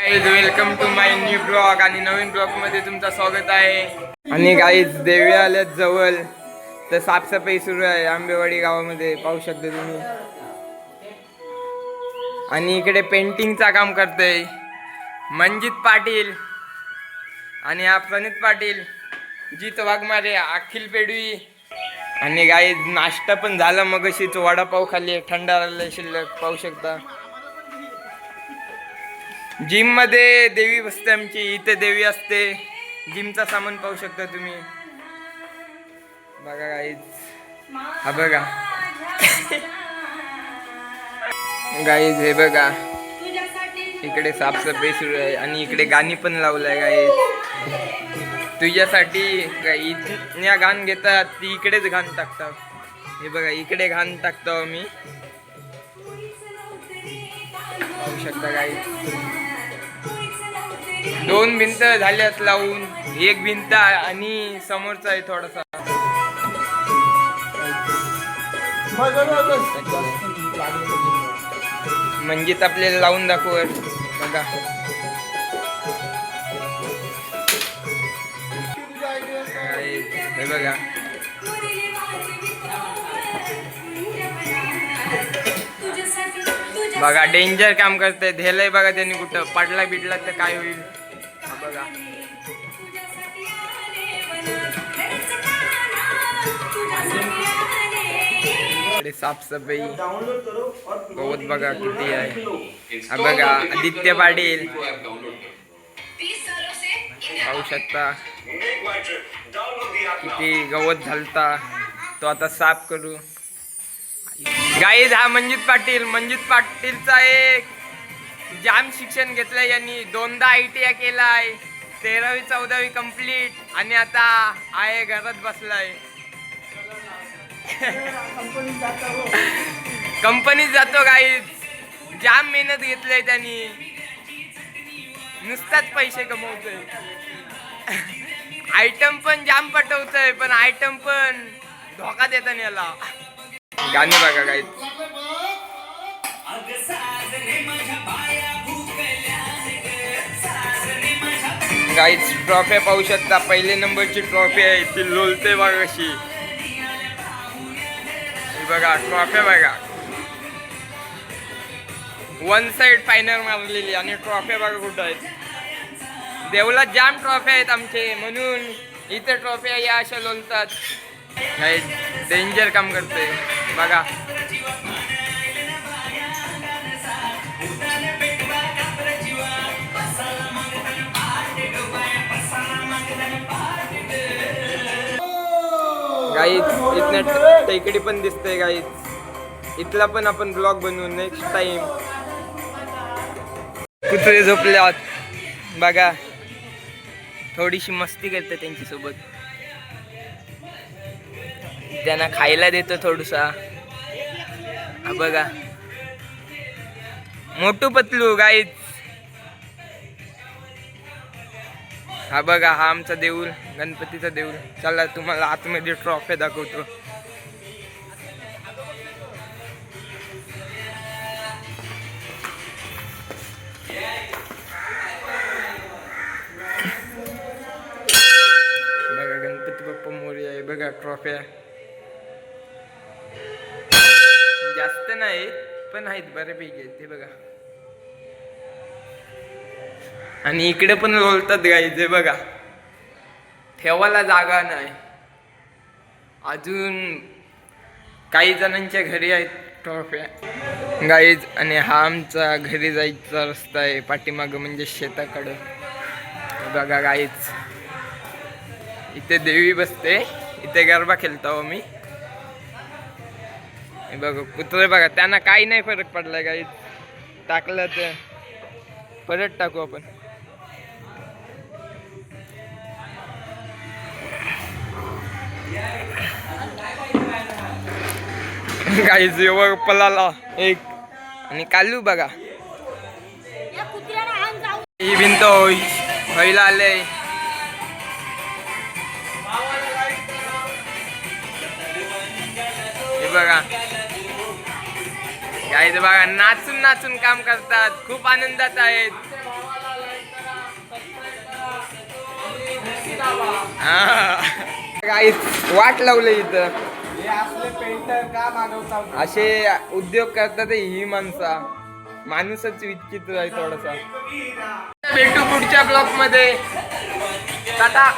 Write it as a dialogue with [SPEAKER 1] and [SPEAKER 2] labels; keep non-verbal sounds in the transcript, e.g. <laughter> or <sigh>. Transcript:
[SPEAKER 1] Welcome to my new blog आणि नवीन ब्लॉगमध्ये तुमचं स्वागत आहे. आणि गाईज देवी आल्यात जवळ. तर साफसफाई सुरू आहे आंबेवाडी गावामध्ये पाहू शकता तुम्ही. आणि इकडे पेंटिंगचा काम करतोय. मंजित पाटील आणि हा प्रणित पाटील. जीत वाघमारे अखिल पेडवी आणि गाई नाश्ता पण झाला मग अशीच वडापाव खाली थंड शिल्लक पाहू शकता. जिममध्ये देवी बसते आमची इथे देवी असते. जिमचा सामान पाहू शकता तुम्ही. बघा गाईज हा बघा. <laughs> गाईज हे बघा. इकडे साफसफाई सुरू आहे आणि इकडे गाणी पण लावलंय गाईज तुझ्यासाठी इथल्या घाण घेतात ती इकडेच घाण टाकतात. हे बघा इकडे घाण टाकतो आम्ही. पाहू शकता गाईज दोन भिंत झाल्यात लावून. एक भिंत आणि समोरचा आहे थोडासा. म्हणजेच आपल्याला लावून दाखव बघा. हे बघा. बघा डेंजर काम करते धेलय बघा त्यांनी कुठं. पडला बिडला तर काय होईल? बघा. साफसफाई. गवत बघा किती आहे. हा बघा आदित्य पाटील. पाहू शकता. किती गवत झालता. तो आता साफ करू. गाईज हा मंजित पाटील मंजित पाटीलचा एक. जाम शिक्षण घेतलंय यांनी. दोनदा आय टी आय केलाय. तेरावी चौदावी कंप्लीट आणि आता आहे घरात बसलाय. कंपनीत जातो गाईज जाम मेहनत घेतलंय त्यांनी. नुसताच पैसे कमवतोय. आयटम पण जाम पटवतोय पण आयटम पण धोका देतात याला. गाणी बघा गाईज काहीच ट्रॉफ्या पाहू शकता. पहिले नंबरची ट्रॉफी आहे ती लोलते बघा कशी. बघा ट्रॉफ्या बघा. वन साइड फायनल मारलेली आणि ट्रॉफ्या बघा कुठं आहेत. देवला जाम ट्रॉफ्या आहेत आमचे. म्हणून इथे ट्रॉफ्या या अशा लोलतात. डेंजर काम करते बघा. गाईच इथनं टेकडी पण दिसते गाईच इथला पण आपण ब्लॉग बनवू नेक्स्ट टाइम कुत्रे झोपले आहोत बघा. थोडीशी मस्ती करते त्यांच्यासोबत. त्यांना खायला देतो थोडसा. बघा. मोठू पतलू गाईच हा बघा हा आमचा देऊळ गणपतीचा देऊळ. चला तुम्हाला आतमध्ये ट्रॉफी दाखवतो. बघा गणपती बाप्पा मोर्या आहे. बघा ट्रॉफ्या जास्त नाही पण आहेत बऱ्यापैकी आहेत. ते बघा. आणि इकडे पण बोलतात गाईचे बघा. ठेवायला जागा नाही. अजून काही जणांच्या घरी आहेत ट्रॉफ्या गाईज आणि हा आमचा घरी जायचा रस्ता आहे पाठीमागं म्हणजे शेताकडं. बघा गाईच इथे देवी बसते इथे गरबा खेळतो आम्ही. बघा कुत्रे बघा त्यांना काही नाही फरक पडला गाईज टाकलं तर परत टाकू आपण. गाईज वर पलाला. एक. आणि कालू बघा. ही भिंत होईला आले. हे बघा. गाईज बघा नाचून नाचून काम करतात. खूप आनंदात आहेत. हा. काही वाट लावलं इथं.
[SPEAKER 2] हे असले पेंटर का मागवतात
[SPEAKER 1] असे उद्योग करतात ही माणसा माणूसच विचित्र आहे थोडासा. भेटू पुढच्या ब्लॉकमध्ये. टाटा.